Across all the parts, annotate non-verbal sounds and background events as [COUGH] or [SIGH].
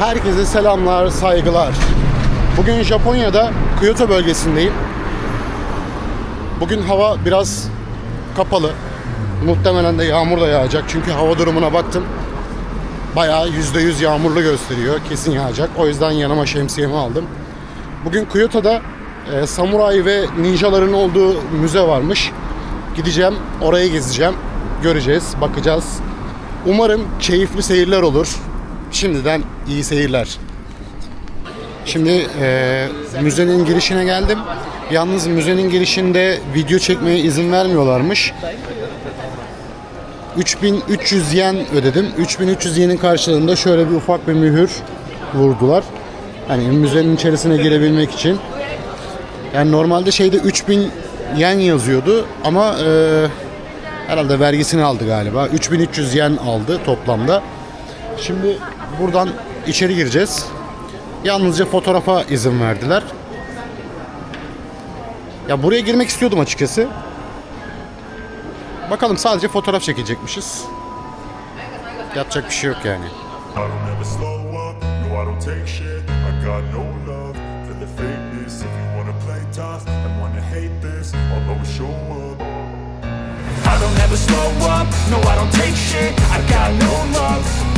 Herkese selamlar, saygılar. Bugün Japonya'da Kyoto bölgesindeyim. Bugün hava biraz kapalı. Muhtemelen de yağmur da yağacak çünkü hava durumuna baktım. Bayağı %100 yağmurlu gösteriyor. Kesin yağacak. O yüzden yanıma şemsiyemi aldım. Bugün Kyoto'da e, samuray ve ninjaların olduğu müze varmış. Gideceğim, orayı gezeceğim. Göreceğiz, bakacağız. Umarım keyifli seyirler olur. Şimdiden iyi seyirler. Şimdi e, müzenin girişine geldim. Yalnız müzenin girişinde video çekmeye izin vermiyorlarmış. 3300 yen ödedim. 3300 yenin karşılığında şöyle bir ufak bir mühür vurdular. Hani müzenin içerisine girebilmek için. Yani normalde şeyde 3000 yen yazıyordu ama e, herhalde vergisini aldı galiba. 3300 yen aldı toplamda. Şimdi buradan içeri gireceğiz. Yalnızca fotoğrafa izin verdiler. Ya buraya girmek istiyordum açıkçası. Bakalım sadece fotoğraf çekecekmişiz. Yapacak bir şey yok yani. I don't ever slow up, no I don't take shit I got no love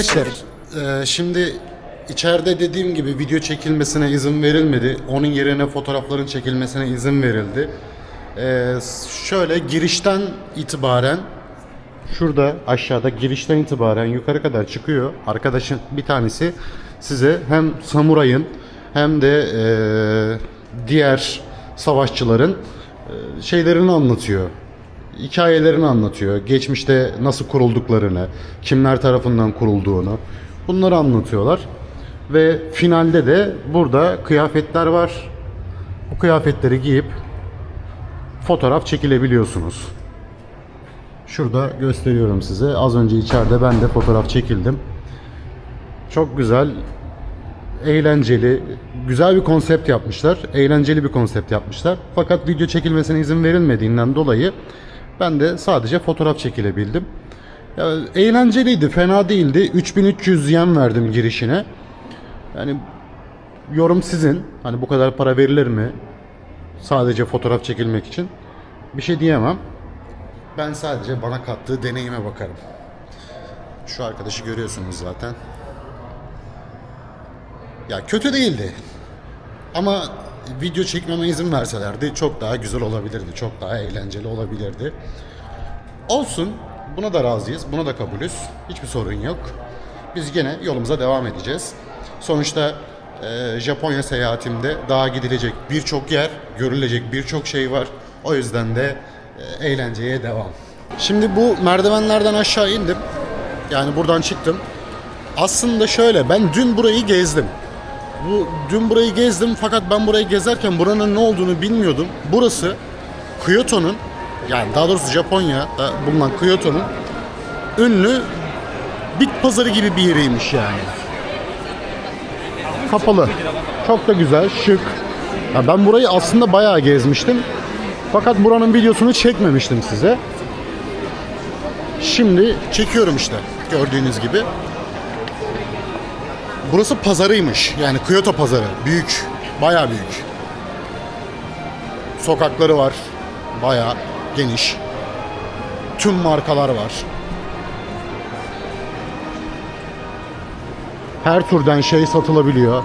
Arkadaşlar interested- e, şimdi içeride dediğim gibi video çekilmesine izin verilmedi. Onun yerine fotoğrafların çekilmesine izin verildi. E, şöyle girişten itibaren şurada aşağıda girişten itibaren yukarı kadar çıkıyor. Arkadaşın bir tanesi size hem samurayın hem de e, diğer savaşçıların e, şeylerini anlatıyor. Hikayelerini anlatıyor. Geçmişte nasıl kurulduklarını, kimler tarafından kurulduğunu bunları anlatıyorlar. Ve finalde de burada kıyafetler var. Bu kıyafetleri giyip fotoğraf çekilebiliyorsunuz. Şurada gösteriyorum size. Az önce içeride ben de fotoğraf çekildim. Çok güzel, eğlenceli, güzel bir konsept yapmışlar. Eğlenceli bir konsept yapmışlar. Fakat video çekilmesine izin verilmediğinden dolayı ben de sadece fotoğraf çekilebildim. Ya, eğlenceliydi, fena değildi. 3300 yen verdim girişine. Yani yorum sizin. Hani bu kadar para verilir mi? Sadece fotoğraf çekilmek için. Bir şey diyemem. Ben sadece bana kattığı deneyime bakarım. Şu arkadaşı görüyorsunuz zaten. Ya kötü değildi. Ama video çekmeme izin verselerdi çok daha güzel olabilirdi. Çok daha eğlenceli olabilirdi. Olsun. Buna da razıyız. Buna da kabulüz. Hiçbir sorun yok. Biz gene yolumuza devam edeceğiz. Sonuçta e, Japonya seyahatimde daha gidilecek birçok yer, görülecek birçok şey var. O yüzden de e, eğlenceye devam. Şimdi bu merdivenlerden aşağı indim. Yani buradan çıktım. Aslında şöyle ben dün burayı gezdim. Bu dün burayı gezdim fakat ben burayı gezerken buranın ne olduğunu bilmiyordum. Burası Kyoto'nun yani daha doğrusu Japonya'da bulunan Kyoto'nun ünlü bit pazarı gibi bir yeriymiş yani. Kapalı. Çok da güzel, şık. Ya ben burayı aslında bayağı gezmiştim. Fakat buranın videosunu çekmemiştim size. Şimdi çekiyorum işte gördüğünüz gibi. Burası pazarıymış. Yani Kyoto pazarı. Büyük. Bayağı büyük. Sokakları var. Bayağı geniş. Tüm markalar var. Her türden şey satılabiliyor.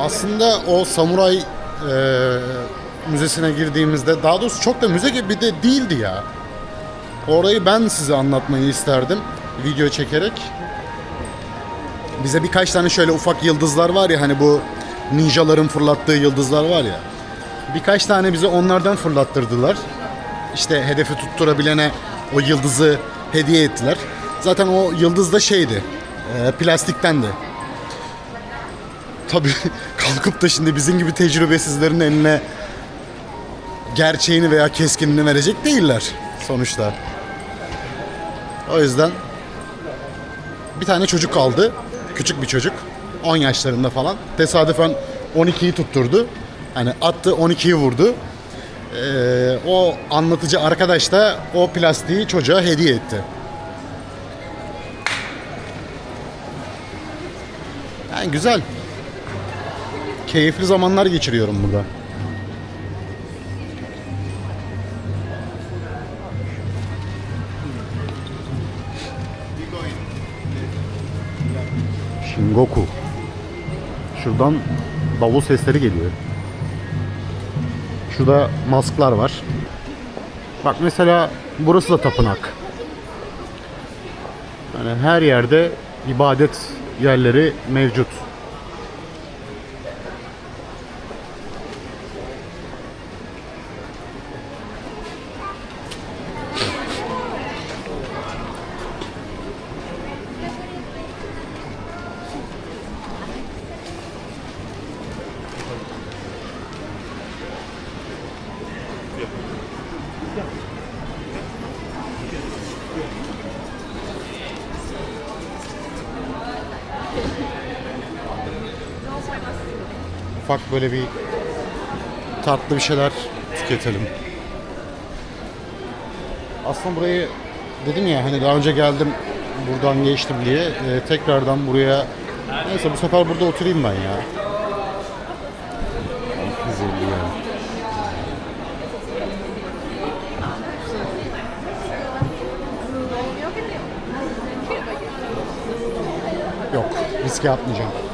Aslında o samuray e, müzesine girdiğimizde daha doğrusu çok da müze gibi de değildi ya. Orayı ben size anlatmayı isterdim video çekerek. Bize birkaç tane şöyle ufak yıldızlar var ya hani bu ninjaların fırlattığı yıldızlar var ya. Birkaç tane bize onlardan fırlattırdılar. İşte hedefi tutturabilene o yıldızı hediye ettiler. Zaten o yıldız da şeydi. E, plastiktendi. Tabii [LAUGHS] kalkıp da şimdi bizim gibi tecrübesizlerin eline gerçeğini veya keskinini verecek değiller sonuçta. O yüzden bir tane çocuk kaldı. Küçük bir çocuk. 10 yaşlarında falan. Tesadüfen 12'yi tutturdu. Hani attı 12'yi vurdu. Ee, o anlatıcı arkadaş da o plastiği çocuğa hediye etti. Yani güzel. Keyifli zamanlar geçiriyorum burada. Shingoku. Şuradan davul sesleri geliyor. Şurada masklar var. Bak mesela burası da tapınak. Yani her yerde ibadet yerleri mevcut. Ufak böyle bir tatlı bir şeyler tüketelim. Aslında burayı dedim ya hani daha önce geldim buradan geçtim diye e, tekrardan buraya neyse bu sefer burada oturayım ben ya. 250 yani. Yok, riske atmayacağım.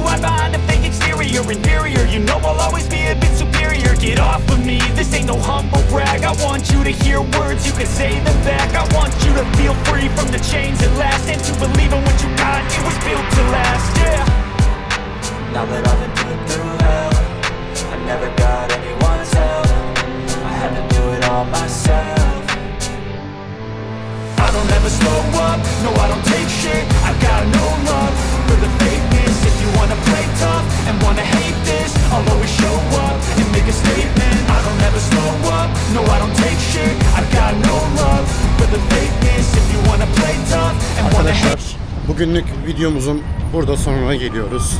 a statement I don't ever slow up, no I don't take shit I got no love for the fakeness If you wanna play tough and wanna Arkadaşlar bugünlük videomuzun burada sonuna geliyoruz.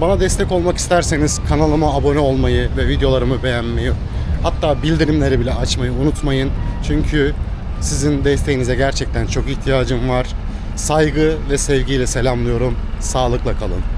Bana destek olmak isterseniz kanalıma abone olmayı ve videolarımı beğenmeyi hatta bildirimleri bile açmayı unutmayın. Çünkü sizin desteğinize gerçekten çok ihtiyacım var. Saygı ve sevgiyle selamlıyorum. Sağlıkla kalın.